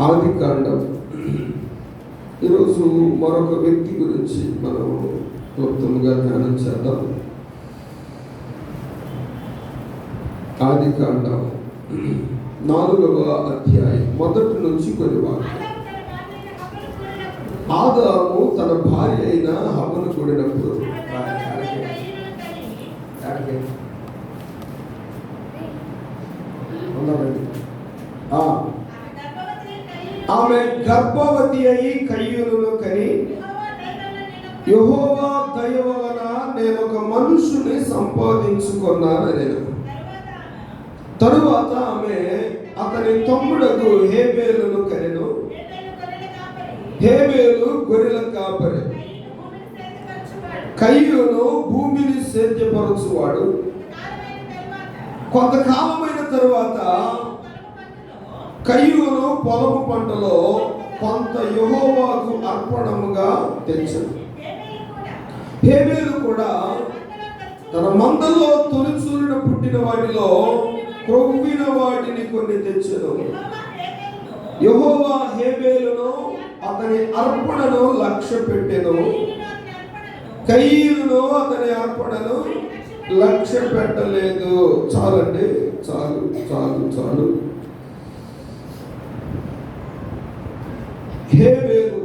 ఆది కాండం. ఈరోజు మరొక వ్యక్తి గురించి మనం క్లుప్తంగా ధ్యానం చేద్దాం. ఆది కాండం. నాలుగవ అధ్యాయం. మొదటి నుంచి కొన్ని వాక్యాలు. ఆదాము తన భార్య అయిన హవ్వను కూడినప్పుడు ఆమె గర్భవతి అయి కయ్యూరును కని యహోవా దయ వలన నేను ఒక మనుషుని సంపాదించుకున్నాను నేను తరువాత ఆమె అతని తమ్ముడకు హేబేలును కనెను. హేబేలు గొర్రెల కాపరి. కయ్యూను భూమిని సేద్యపరచువాడు. కొంతకాలమైన తరువాత కయ్యూరు పొలము పంటలో కొంత యహోవాకు అర్పణముగా తెచ్చను. హేబేలు కూడా తన మందలో తొలిచూరిన పుట్టిన వాటిలో క్రొవ్విన వాటిని కొన్ని తెచ్చను యహోవా హేబేలును అతని అర్పణను లక్ష్య పెట్టెను. కయ్యూను అతని అర్పణను లక్ష్య పెట్టలేదు. చాలండి చాలు చాలు చాలు. హేబేలు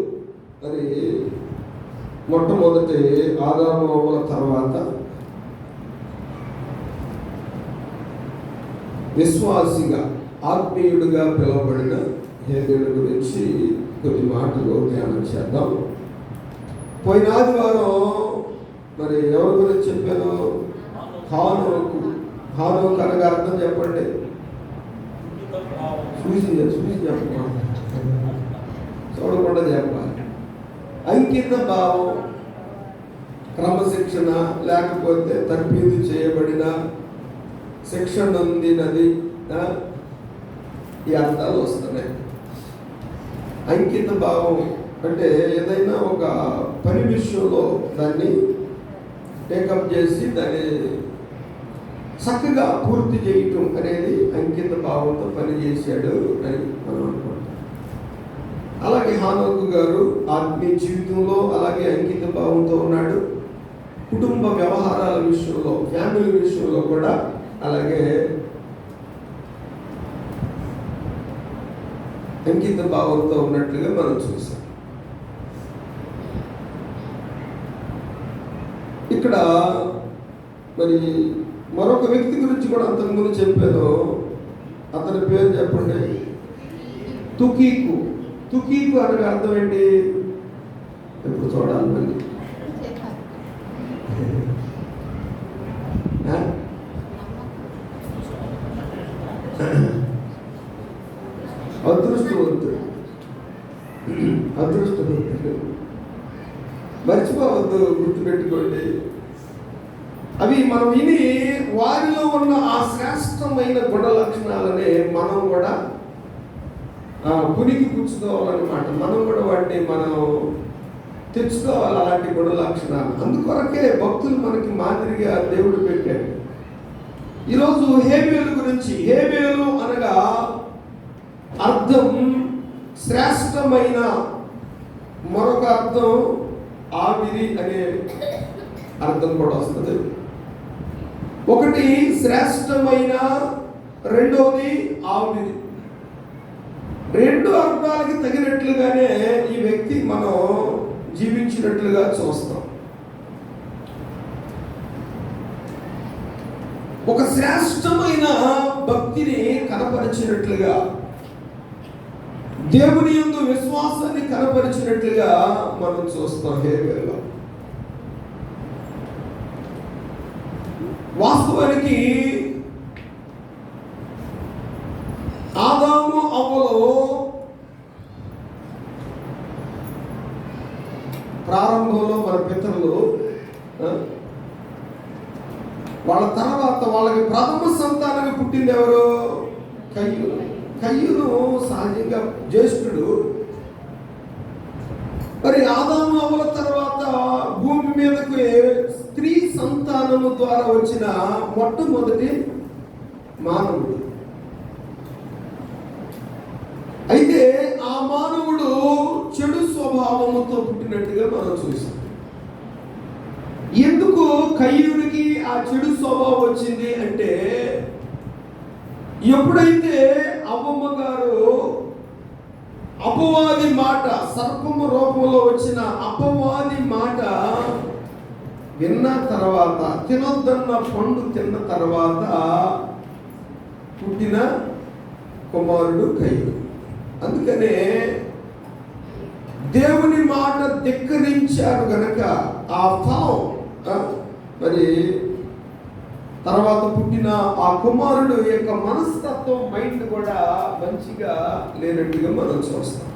మరి మొట్టమొదటి ఆదాము అవ్వల తర్వాత విశ్వాసిగా ఆత్మీయుడిగా పిలువబడిన హేబేలు గురించి కొన్ని మాటలు ధ్యానం చేద్దాం. పోయిన ఆదివారం మరి ఎవరి గురించి చెప్పాను? హానుకు. హానుకు అనగా అర్థం చెప్పండి. చూసి చూసి చెప్పండి చూడకుండా చెప్పాలి అంకిత భావం క్రమశిక్షణ లేకపోతే తర్ఫీదు చేయబడిన శిక్షణ అందినది ఈ అర్థాలు వస్తున్నాయి. అంకిత భావం అంటే ఏదైనా ఒక పని విషయంలో దాన్ని టేకప్ చేసి దాన్ని చక్కగా పూర్తి చేయటం అనేది అంకిత భావంతో పనిచేశాడు అని మనం అలాగే హానోకు గారు ఆత్మీయ జీవితంలో అలాగే అంకిత భావంతో ఉన్నాడు. కుటుంబ వ్యవహారాల విషయంలో ఫ్యామిలీ విషయంలో కూడా అలాగే అంకిత భావంతో ఉన్నట్లుగా మనం చూసాం. ఇక్కడ మరి మరొక వ్యక్తి గురించి కూడా అంతకుముందు చెప్పాను. అతని పేరు చెప్పండి. తుకీకు. తుకీపు అనగా అర్థం ఏంటి? ఇప్పుడు చూడాలి మళ్ళీ. అదృష్టవంతుడు. అదృష్టవంతుడు. మర్చిపోవద్దు గుర్తుపెట్టుకోండి. అవి మనం విని వారిలో ఉన్న ఆ శ్రేష్టమైన గుణ లక్షణాలనే మనం కూడా పునికి పుచ్చుకోవాలన్నమాట మనం కూడా వాటిని మనం తెచ్చుకోవాలి అలాంటి గుణ లక్షణాలు. అందుకొరకే భక్తులు మనకి మాదిరిగా దేవుడు పెట్టాడు. ఈరోజు హేబేలు గురించి హేబేలు అనగా అర్థం శ్రేష్టమైన మరొక అర్థం ఆవిరి అనే అర్థం కూడా వస్తుంది. ఒకటి శ్రేష్టమైన రెండోది ఆవిరి. రెండు అర్థాలకి తగినట్లుగానే ఈ వ్యక్తి మనం జీవించినట్లుగా చూస్తాం. ఒక శ్రేష్టమైన భక్తిని కనపరిచినట్లుగా దేవుని యొక్క విశ్వాసాన్ని కనపరిచినట్లుగా మనం చూస్తాం హేవేలో వాస్తవానికి ఆదాము అవ్వలో ప్రారంభంలో మన పితరులు వాళ్ళ తర్వాత వాళ్ళకి ప్రథమ సంతానానికి పుట్టింది ఎవరు? కయ్యూరు కయ్యూరు సహజంగా జ్యేష్ఠుడు. మరి ఆదాము అవల తర్వాత భూమి మీదకు స్త్రీ సంతానము ద్వారా వచ్చిన మొట్టమొదటి మానవుడు అయితే ఆ పుట్టినట్టుగా మనం చూసాం. ఎందుకు కయ్యూరికి ఆ చెడు స్వభావం వచ్చింది అంటే ఎప్పుడైతే అమ్మమ్మ గారు అపవాది మాట సర్పము రూపంలో వచ్చిన అపవాది మాట విన్న తర్వాత తినొద్దన్న పండు తిన్న తర్వాత పుట్టిన కుమారుడు కయ్యూరు. అందుకనే దేవుని మాట ధిక్కరించారు గనక ఆ పావు మరి తర్వాత పుట్టిన ఆ కుమారుడు యొక్క మనస్తత్వం మైండ్ కూడా మంచిగా లేనట్టుగా మనం చూస్తాం.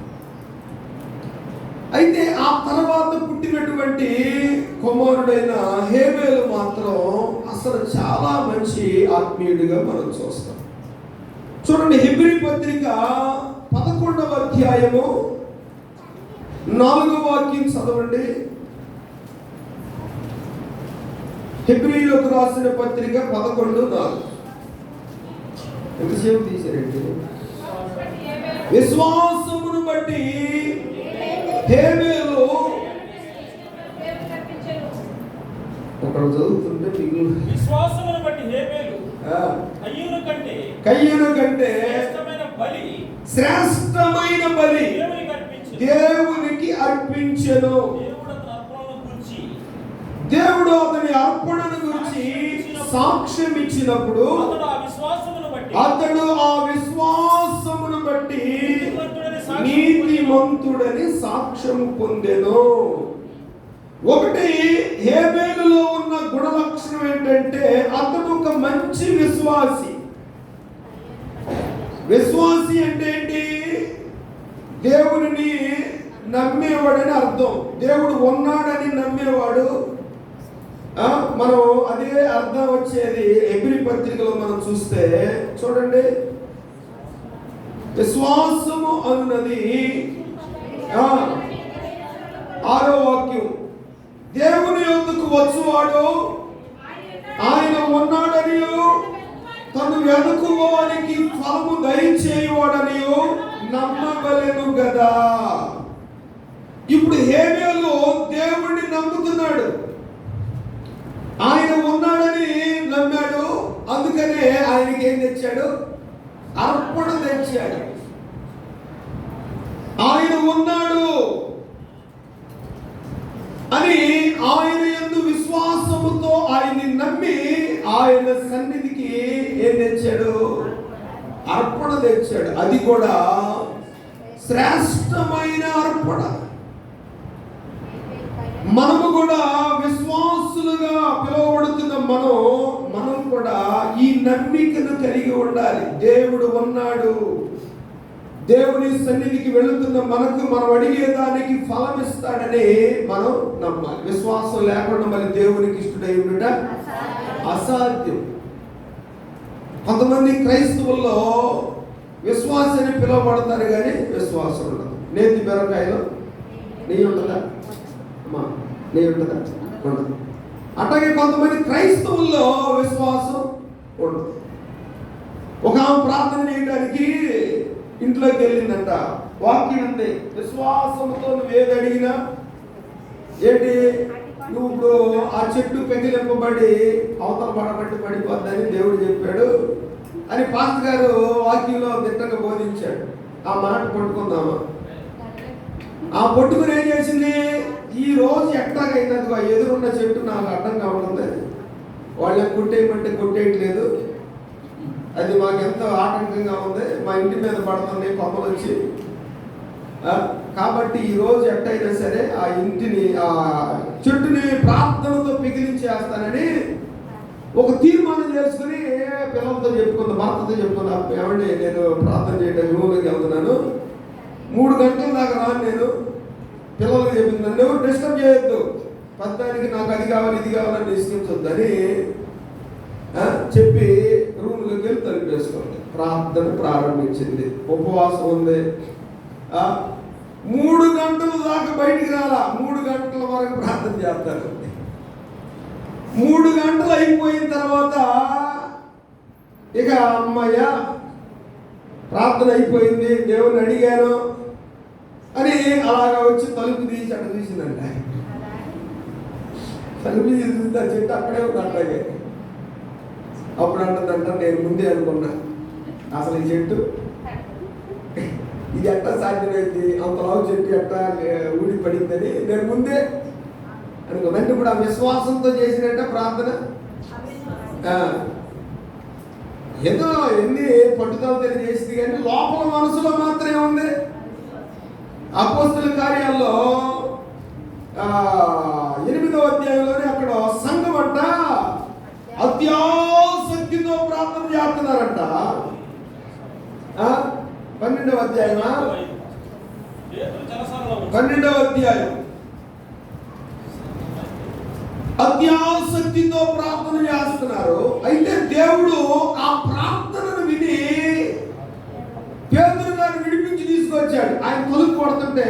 అయితే ఆ తర్వాత పుట్టినటువంటి కుమారుడైన హేబేలు మాత్రం అసలు చాలా మంచి ఆత్మీయుడిగా మనం చూస్తాం. చూడండి హిబ్రి పత్రిక పదకొండవ అధ్యాయము నాలుగో వాక్యం చదవండి. హెబ్రిలకు రాసిన పత్రిక పదకొండు నాలుగు. ఎంతసేపు తీసారండి విశ్వాసమును బట్టి హేబేలు ఒకడు చదువుతుంటే మిగులు విశ్వాసమును బట్టి హేబేలు ఆ, కయ్యూరు కంటే కయ్యను కంటే శ్రేష్టమైన బలి శ్రేష్టమైన బలి దేవునికి అర్పించెను. దేవుడు అతని అర్పణను గురించి సాక్ష్యం ఇచ్చినప్పుడు అతడు ఆ విశ్వాసమును బట్టి అతడు ఆ విశ్వాసమును బట్టి నీతిమంతుడని సాక్ష్యము పొందెను. ఒకటి హేబేలులో ఉన్న గుణ లక్షణం ఏంటంటే అతడు ఒక మంచి విశ్వాసి. విశ్వాసి అంటే ఏంటి? దేవుడిని నమ్మేవాడని అర్థం. దేవుడు ఉన్నాడని నమ్మేవాడు. ఆ, మనం అదే అర్థం వచ్చేది ఎబ్రి పత్రికలో మనం చూస్తే. చూడండి. విశ్వాసము అన్నది. ఆ, ఆరో వాక్యం. దేవుని ఎందుకు వచ్చువాడు ఆయన ఉన్నాడని తను వెనుకువానికి ఫలము దయచేయవాడని నమ్మవలెను కదా ఇప్పుడు హేబేలు దేవుణ్ణి నమ్ముతున్నాడు ఆయన ఉన్నాడని నమ్మాడు. అందుకనే ఆయనకి ఏం తెచ్చాడు? అర్పణ తెచ్చాడు. ఆయన ఉన్నాడు అని ఆయన ఎందు విశ్వాసముతో ఆయన్ని నమ్మి ఆయన సన్నిధికి ఏం తెచ్చాడు? అర్పణ తెచ్చాడు. అది కూడా శ్రేష్టమైన అర్పణ. మనము కూడా విశ్వాసులుగా పిలువబడుతున్న మనం మనం కూడా ఈ నమ్మికను కలిగి ఉండాలి. దేవుడు ఉన్నాడు. దేవుని సన్నిధికి వెళుతున్న మనకు మనం అడిగేదానికి ఫలం ఇస్తాడని మనం నమ్మాలి. విశ్వాసం లేకుండా మరి దేవునికి ఇష్టడై ఉండట అసాధ్యం. కొంతమంది క్రైస్తవుల్లో విశ్వాసాన్ని పిలువబడతారు కానీ విశ్వాసం ఉండదు నేతి బెరకాయలో నీ ఉంటుందా? అమ్మా నేను ఉంటుందా ఉండదు అట్లాగే కొంతమంది క్రైస్తవుల్లో విశ్వాసం ఉండదు ఒక ఆమె ప్రార్థన చేయడానికి ఇంట్లోకి వెళ్ళిందంట. వాక్యం ఉంది విశ్వాసంతో నువ్వు ఏది అడిగినా ఏంటి? నువ్వు ఇప్పుడు ఆ చెట్టు పెగిలింపబడి అవతల పడబట్టి పడిపోద్దని దేవుడు చెప్పాడు అని పాస్టర్ గారు వాక్యంలో దిట్టంగా బోధించాడు. ఆ మాట పట్టుకుందామా? ఆ పట్టుకుని ఏం చేసింది? ఈ రోజు ఎట్టాగైనది ఎదురున్న చెట్టు నాకు అడ్డంగా ఉంటుంది వాళ్ళని కొట్టేయమంటే కొట్టేయట్లేదు. అది మాకు ఎంతో ఆటంకంగా ఉంది. మా ఇంటి మీద పడుతున్నాయి కొమ్మలు వచ్చి. కాబట్టి ఈ రోజు ఎట్టయినా సరే ఆ ఇంటిని ఆ చెట్టుని ప్రార్థనతో పిగిలించేస్తానని ఒక తీర్మానం చేసుకుని పిల్లలతో చెప్పుకుంది భర్తతో చెప్పుకుంది. ఏమండి నేను ప్రార్థన చేయడానికి రూమ్లోకి వెళ్తున్నాను. మూడు గంటల దాకా రాను నేను. పిల్లలకి చెప్పింది నన్ను ఎవరు డిస్టర్బ్ చేయొద్దు. పద్దానికి నాకు అది కావాలి ఇది కావాలని నిశ్చయించొద్దని చెప్పి రూమ్లోకి వెళ్ళి తలిపేసుకోండి ప్రార్థన ప్రారంభించింది. ఉపవాసం ఉంది. మూడు గంటల దాకా బయటికి రాలా. మూడు గంటల వరకు ప్రార్థన చేస్తారు. మూడు గంటలు అయిపోయిన తర్వాత ఇక అమ్మయ్య ప్రార్థన అయిపోయింది. దేవుని అడిగాను. అని అలాగా వచ్చి తలుపు తీసి అక్కడ చూసి తలుపు తీసింది ఆ చెట్టు అక్కడే ఉంది అట్లాగే. అప్పుడు అంటదంట నేను ముందే అనుకున్నా. అసలు ఈ చెట్టు ఇది ఎట్టా సాధ్యమైంది? అంత లావు చెట్టు ఎట్టా ఊడి పడిందని నేను ముందే అనుకో అంటే ఇప్పుడు ఆ విశ్వాసంతో చేసినట్ట ప్రార్థన. ఆ, ఏదో ఎన్ని పట్టుదలతో చేసింది కానీ లోపల మనసులో మాత్రమే ఉంది. అపోస్తుల కార్యాల్లో ఆ, ఎనిమిదో అధ్యాయంలోనే అక్కడ సంఘం అంట అత్యాసక్తితో ప్రార్థన చేస్తున్నారంట. పన్నెండవ అధ్యాయమా? పన్నెండవ అధ్యాయం. అత్యాసక్తితో ప్రార్థన చేస్తున్నారు. అయితే దేవుడు ఆ ప్రార్థన తీసుకొచ్చాడు. ఆయన తొలుగు కొడుతుంటే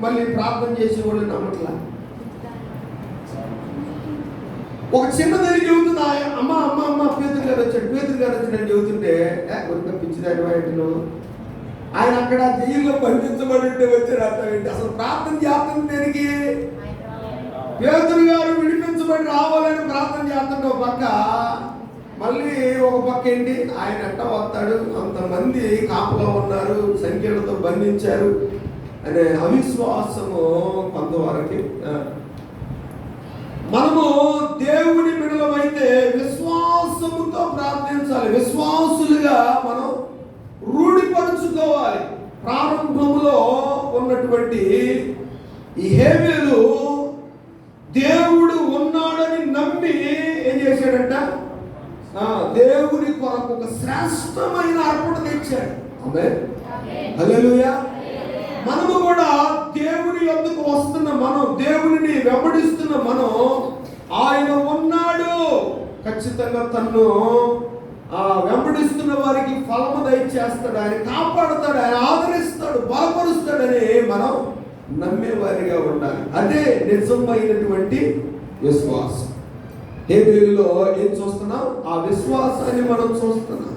మళ్ళీ ప్రార్థన చేసేవాళ్ళు నమ్మట్లా. ఒక చిన్న దగ్గర చెబుతుంది ఆయన అమ్మ అమ్మ అమ్మ పేదరు గారు వచ్చాడు పేదరు గారు వచ్చాడని చెబుతుంటే కొంత పిచ్చిదాని వాటిలో ఆయన అక్కడ జైల్లో బంధించబడి వచ్చాడు. అర్థమేంటి అసలు ప్రార్థన చేస్తుంది దేనికి? పేదరు గారు విడిపించబడి రావాలని ప్రార్థన చేస్తుంటే ఒక పక్క మళ్ళీ ఒక పక్క ఏంటి? ఆయన ఎట్ట వస్తాడు? అంతమంది కాపులో ఉన్నారు సంఖ్యలతో బంధించారు అనే అవిశ్వాసము కొంతవరకు మనము దేవుని బిడలమైతే విశ్వాసముతో ప్రార్థించాలి. విశ్వాసులుగా మనం రూఢిపరుచుకోవాలి. ప్రారంభంలో ఉన్నటువంటి ఈ హేమేలు దేవుడు ఉన్నాడని నమ్మి ఏం చేశాడంట? దేవుని కొరకు ఒక శ్రేష్టమైన అర్పణ తెచ్చాడు. హల్లెలూయా మనము కూడా దేవుని యొద్దకు వస్తున్న మనం దేవునిని వెంబడిస్తున్న మనం ఆయన ఉన్నాడు. ఖచ్చితంగా తన్ను ఆ వెంబడిస్తున్న వారికి ఫలము దయచేస్తాడు. ఆయన కాపాడుతాడు ఆయన ఆదరిస్తాడు బలపరుస్తాడని మనం నమ్మేవారిగా ఉండాలి. అదే నిజమైనటువంటి విశ్వాసం. హేబేలులో ఏం చూస్తున్నాం? ఆ విశ్వాసాన్ని మనం చూస్తున్నాం.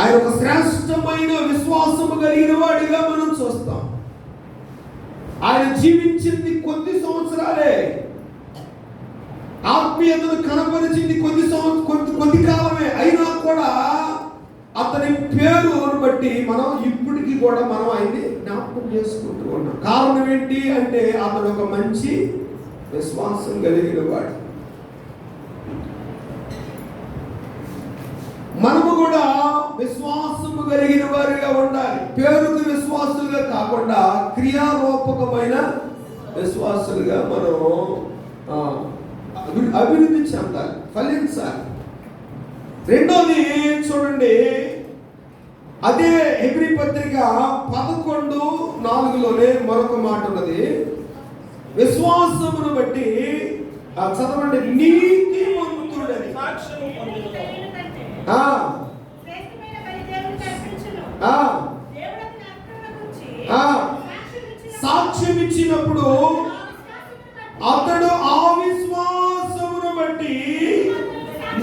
ఆయన ఒక శ్రేష్టమైన విశ్వాసము కలిగిన వాడిగా మనం చూస్తాం. ఆయన జీవించింది కొద్ది సంవత్సరాలే. ఆత్మీయతను కనపరిచింది కొద్ది సంవత్సరం కొద్ది కొద్ది కాలమే. అయినా కూడా అతని పేరును బట్టి మనం ఇప్పటికీ కూడా మనం ఆయన్ని జ్ఞాపకం చేసుకుంటూ ఉన్నాం. కారణం ఏంటి అంటే అతడు ఒక మంచి విశ్వాసం కలిగిన వాడు మనము కూడా విశ్వాసము కలిగిన వారిగా ఉండాలి. పేరుకు విశ్వాసులుగా కాకుండా క్రియారూపకమైన విశ్వాసులుగా మనం అభివృద్ధి చెందాలి ఫలించాలి. రెండోది చూడండి. అదే హెబ్రి పత్రిక పదకొండు నాలుగులోనే మరొక మాట ఉన్నది. విశ్వాసమును బట్టి చదవండి సాక్ష్యం గురించి ఆ. సాక్ష్యం ఇచ్చినప్పుడు సాక్ష్యం ఇచ్చినప్పుడు ఆ. విశ్వాసమును బట్టి అతడు ఆ విశ్వాసమును బట్టి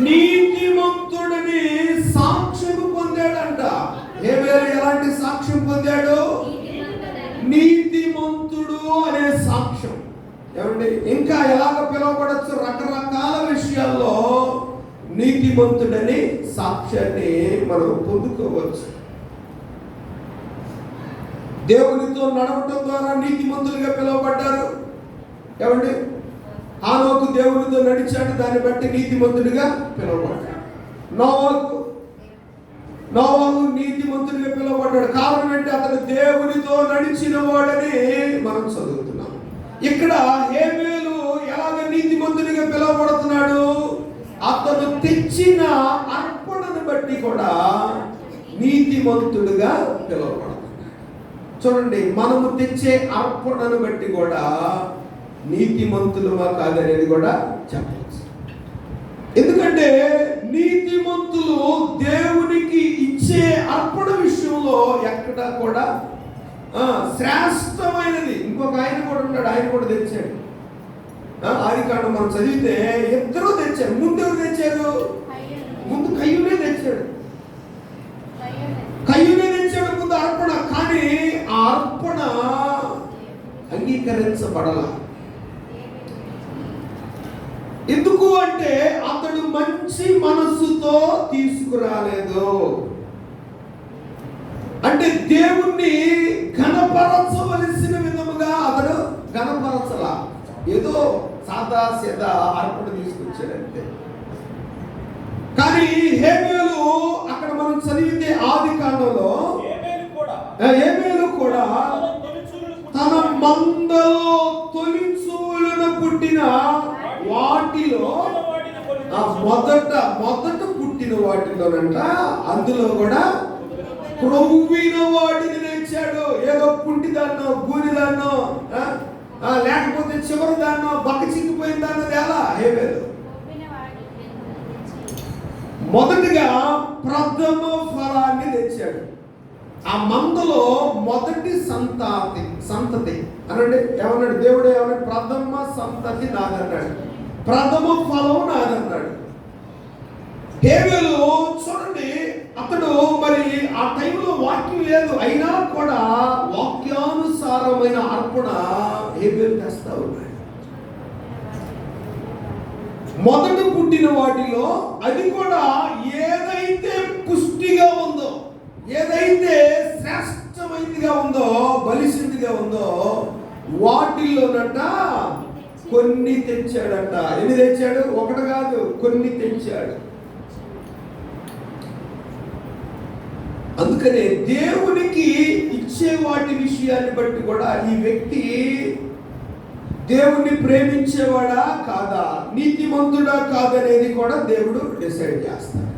నీతిమంతుడని సాక్ష్యము పొందాడంట. హేబేలు ఎలాంటి సాక్ష్యం పొందాడు? నీతిమంతుడు అనే సాక్ష్యం ఏమండి? ఇంకా ఎలాగ పిలువబడచ్చు? రకరకాల విషయాల్లో నీతిమంతుడని సాక్ష్యాన్ని మనం పొందుకోవచ్చు. దేవునితో నడవటం ద్వారా నీతిమంతులుగా పిలువబడ్డారు. ఏమండి? ఆనోకు దేవునితో నడిచాడు. దాన్ని బట్టి నీతిమంతుడిగా పిలువబడ్డాడు. నోవాకు నోవాకు నీతిమంతుడిగా పిలువబడ్డాడు. కారణం ఏంటి? అతను దేవునితో నడిచిన వాడని మనం చదువుతాం. ఇక్కడ హేబేలు ఎలాగ నీతిమంతుడిగా పిలువబడుతున్నాడు? అతను తెచ్చిన అర్పణను బట్టి కూడా నీతిమంతుడుగా పిలువబడుతున్నాడు. చూడండి మనము తెచ్చే అర్పణను బట్టి కూడా నీతిమంతులమా కాదనేది కూడా చెప్పవచ్చు. ఎందుకంటే నీతిమంతులు దేవునికి ఇచ్చే అర్పణ విషయంలో ఎక్కడా కూడా శ్రేష్టమైనది. ఇంకొక ఆయన కూడా ఉన్నాడు ఆయన కూడా తెచ్చాడు ఆది ఆదికాండం మనం చదివితే ఇద్దరూ తెచ్చారు ముందు ఎవరు తెచ్చారు ముందు కయ్యునే తెచ్చాడు కయ్యునే తెచ్చాడు ముందు అర్పణ. కానీ ఆ అర్పణ అంగీకరించబడల. ఎందుకు అంటే అతడు మంచి మనస్సుతో తీసుకురాలేదు. అంటే దేవుణ్ణి ఘనపరచవలసిన విధముగా అతడు ఘనపరచలా ఏదో సాదా సీదా అర్పణ తీసుకొచ్చాడంతే. కానీ హేబేలు అక్కడ మనం చదివితే ఆది కాండంలో ఏమేమి కూడా ఏమేలు కూడా తన మందలో తొలిచూలున పుట్టిన వాటిలో మొదట మొదట పుట్టిన వాటిలోనంట అందులో కూడా క్రొవ్విన వాటిని తెచ్చాడు ఏదో కుంటి దాన్నో గూని దాన్నో లేకపోతే చివరి దాన్నో బక్క చిక్కిపోయిన దాన్నది ఎలా? ఏమేదో మొదటిగా ప్రథమ ఫలాన్ని తెచ్చాడు. ఆ మందలో మొదటి సంతాతి సంతతి. అనండి ఏమన్నాడు? దేవుడు ఏమన్నాడు? ప్రథమ సంతతి నాదన్నాడు. ప్రథమ ఫలం నాదన్నాడు. హేవేలు చూడండి అతడు మరి ఆ టైంలో వాక్యం లేదు. అయినా కూడా వాక్యానుసారమైన అర్పణ హేబేలు తెస్తా ఉన్నాయి మొదట పుట్టిన వాటిలో అది కూడా ఏదైతే పుష్టిగా ఉందో ఏదైతే శ్రేష్టమైనదిగా ఉందో బలిసిందిగా ఉందో వాటిల్లోనంట కొన్ని తెచ్చాడంట. ఎన్ని తెచ్చాడు? ఒకటి కాదు కొన్ని తెచ్చాడు. అందుకనే దేవునికి ఇచ్చే వాటి విషయాన్ని బట్టి కూడా ఈ వ్యక్తి దేవుణ్ణి ప్రేమించేవాడా కాదా నీతిమంతుడా కాదనేది కూడా దేవుడు డిసైడ్ చేస్తాడు.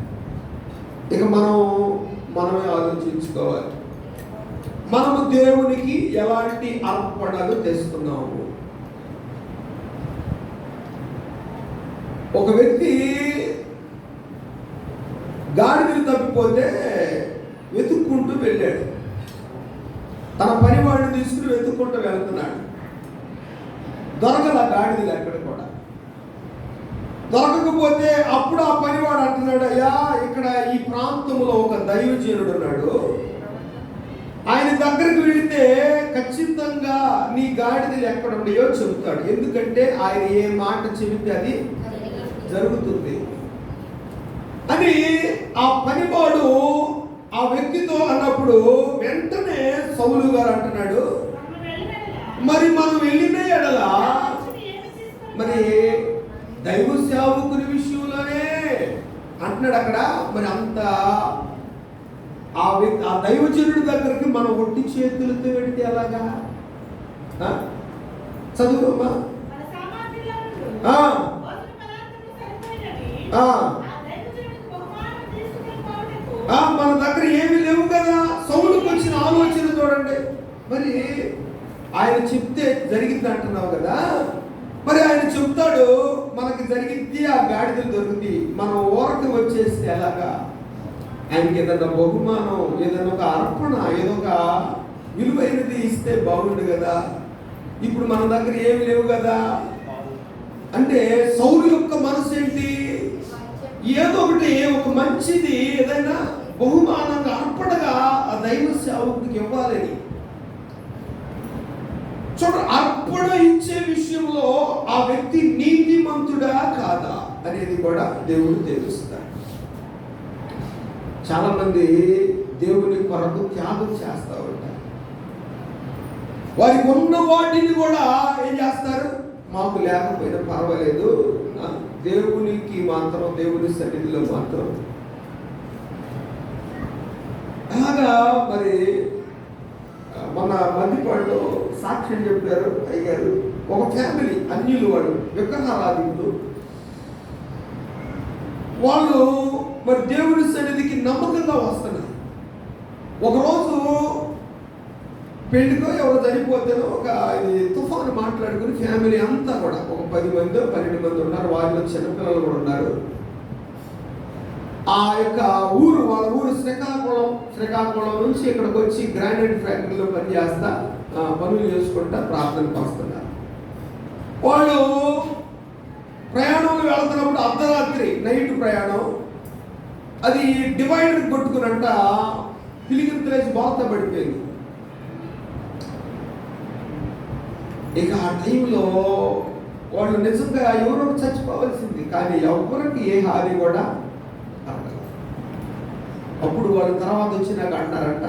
ఇక మనం మనమే ఆలోచించుకోవాలి. మనము దేవునికి ఎలాంటి అర్పణలు తెస్తున్నాము? ఒక వ్యక్తి గాడిదలు తప్పిపోతే వెతుక్కుంటూ వెళ్ళాడు. తన పనివాడిని తీసుకుని వెతుక్కుంటూ వెళ్తున్నాడు. దొరకల గాడిదలు ఎక్కడ కూడా? దొరకకపోతే అప్పుడు ఆ పనివాడు అంటున్నాడు అయ్యా ఇక్కడ ఈ ప్రాంతంలో ఒక దైవజనుడు ఉన్నాడు. ఆయన దగ్గరికి వెళితే ఖచ్చితంగా నీ గాడిదలు ఎక్కడ ఉన్నాయో చెబుతాడు. ఎందుకంటే ఆయన ఏ మాట చెబితే అది జరుగుతుంది. అని ఆ పనివాడు ఆ వ్యక్తితో అన్నప్పుడు వెంటనే సౌలు గారు అంటున్నాడు. మరి మనం వెళ్ళిన ఎడల మరి దైవ సేవకుని విషయంలోనే అంటున్నాడు అక్కడ మరి అంత ఆ వ్యక్తి ఆ దైవజనుడి దగ్గరికి మనం ఒట్టి చేతులతో వెళితే ఎలాగా ఆ? చదువుకోమ్మా మన సామాగ్రిలో నుండి ఆ, భోజన పదార్థములు సరిపోయినవి. ఆ. ఆ దైవజనుడికి బహుమానం తీసుకొని పోవుటకు ఆ, మన దగ్గర ఏమీ లేవు కదా. సౌండ్కి వచ్చిన ఆలోచన చూడండి. మరి ఆయన చెప్తే జరిగింది అంటున్నావు కదా. మరి ఆయన చెప్తాడు మనకి జరిగింది ఆ గాడిదలు దొరుకుతాయి మనం ఊరకి వచ్చేస్తే ఎలాగా? ఆయనకి ఏదన్నా బహుమానం ఏదన్నా ఒక అర్పణ ఏదో ఒక విలువైనది ఇస్తే బాగుండు కదా. ఇప్పుడు మన దగ్గర ఏమి లేవు కదా. అంటే సౌరు యొక్క మనసు ఏంటి? ఏదో ఒకటి ఒక మంచిది ఏదైనా బహుమానంగా అర్పణగా ఆ దైవ సేవకుడికి ఇవ్వాలని చూడ అర్పణ ఇచ్చే విషయంలో ఆ వ్యక్తి నీతిమంతుడా కాదా అనేది కూడా దేవుడు తెలుస్తాడు. చాలా మంది దేవుని కొరకు త్యాగం చేస్తూ ఉంటారు. వారికి ఉన్న వాటిని కూడా ఏం చేస్తారు? మాకు లేకపోయినా పర్వాలేదు నాకు దేవునికి మాత్రం దేవుని సన్నిధిలో మాత్రం. అలాగా మరి మన మధ్యపాడులో సాక్ష్యం చెప్పారు అయ్యారు ఒక ఫ్యామిలీ అన్యులు వాడు విగ్రహారాధికులు వాళ్ళు మరి దేవుని సన్నిధికి నమ్మకంగా వస్తున్నారు. ఒకరోజు పెళ్ళితో ఎవరు చనిపోతేనో ఒక ఇది తుఫాను మాట్లాడుకుని ఫ్యామిలీ అంతా కూడా ఒక పది మంది పన్నెండు మంది ఉన్నారు. వారిలో చిన్నపిల్లలు కూడా ఉన్నారు. ఆ యొక్క ఊరు వాళ్ళ ఊరు శ్రీకాకుళం శ్రీకాకుళం నుంచి ఇక్కడికి వచ్చి గ్రానైట్ ఫ్యాక్టరీలో పనిచేస్తా ఆ, పనులు చేసుకుంటా ప్రార్థనకు వస్తున్నారు వాళ్ళు ప్రయాణంలో వెళ్తున్నప్పుడు అర్ధరాత్రి నైట్ ప్రయాణం. అది డివైడర్ కొట్టుకున్నట్ట పిలిగిరి తెలిసి బాత పడిపోయింది. ఇక ఆ టైంలో వాళ్ళు నిజంగా ఎవరో చచ్చిపోవలసింది. కానీ ఎవరికి ఏ హాని కూడా అప్పుడు వాళ్ళు తర్వాత వచ్చినాక అంటారంట